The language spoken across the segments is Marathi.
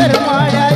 ஏறுமாடா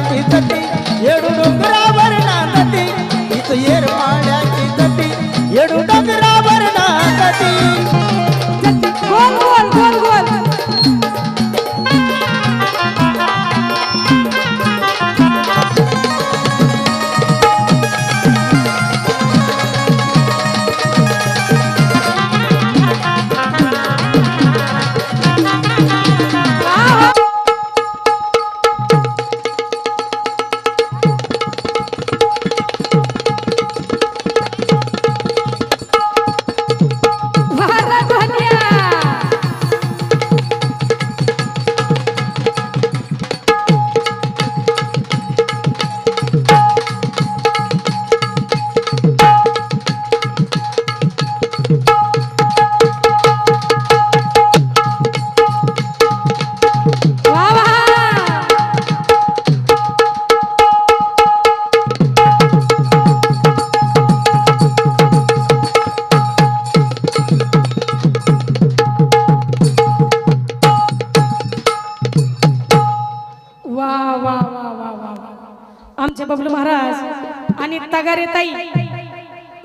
आमचे बबलू महाराज आणि तगारे ताई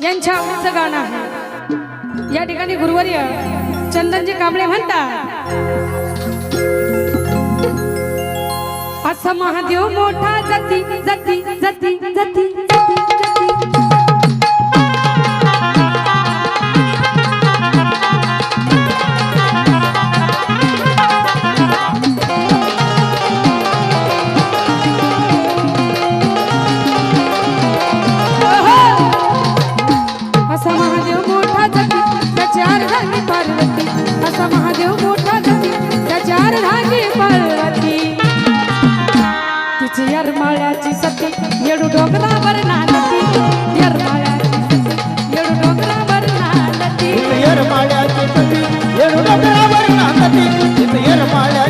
यांच्या आवडीचं गाणं आहे. या ठिकाणी गुरुवर्य चंदनजी कांबळे म्हणतात असं महादेव मोठा जती जती जती जती आमची यरमाळ्याची सती. येडू डोंगरावर नांदती यरमाळ्याची येडू डोंगरावर नांदती यरमाळ्याची सती. येडू डोंगरावर नांदती यरमाळ्या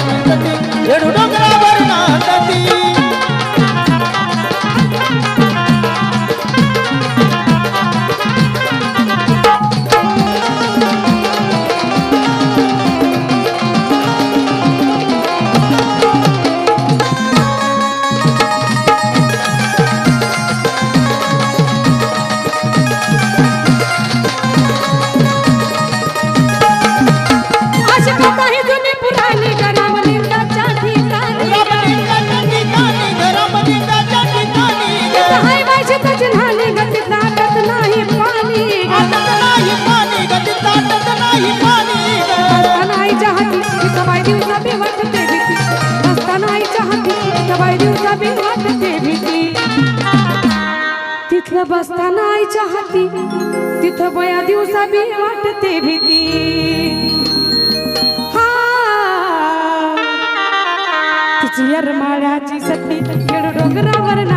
तिथं बसताना आईच्या हाती तिथं बया दिवसा बी वाटते भीती. तिची यरमाळ्याची सती डोंगरावर ना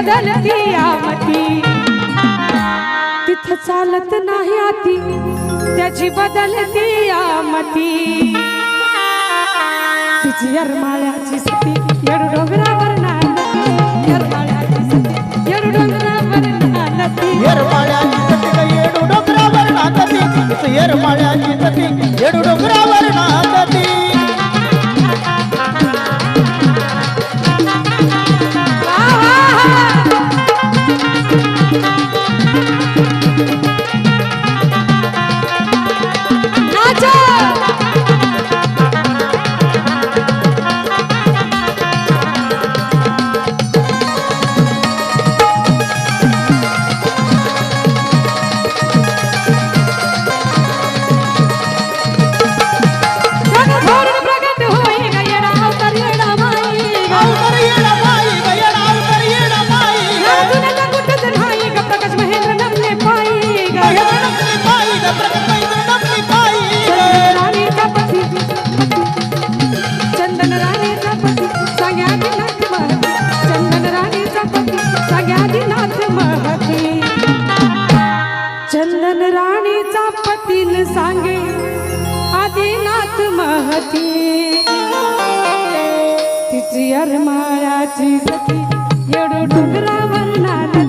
बदलती यामती तिथ चालत नाही आती त्याची बदलती यामती तिची यरमाळ्याची स्थिती येडू डोंगरावर नांदती यरमाळ्याची स्थिती येडू डोंगरावर नांदती नांदती तिची अरमाळाची सती एवढं डोंगरावर नांदती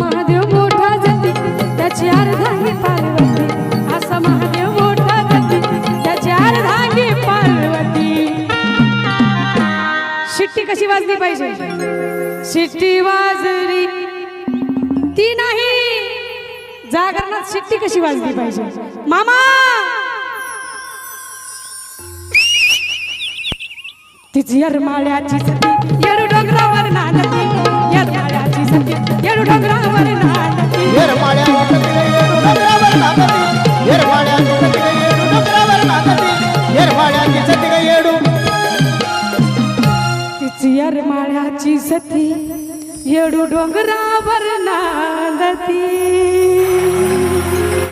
महादेव मोठा जती त्याची अर्धांगी पार्वती. असा महादेव मोठा जती त्याची अर्धांगी पार्वती. शिट्टी कशी वाजली पाहिजे? शिट्टी वाजली. ती नाही. जागरणात शिट्टी कशी वाजली पाहिजे? मामा! तिची यरमाळ्याची सती येडू डोंगरावर नांदती. तिची यरमाळ्याची सती येडू डोंगरावर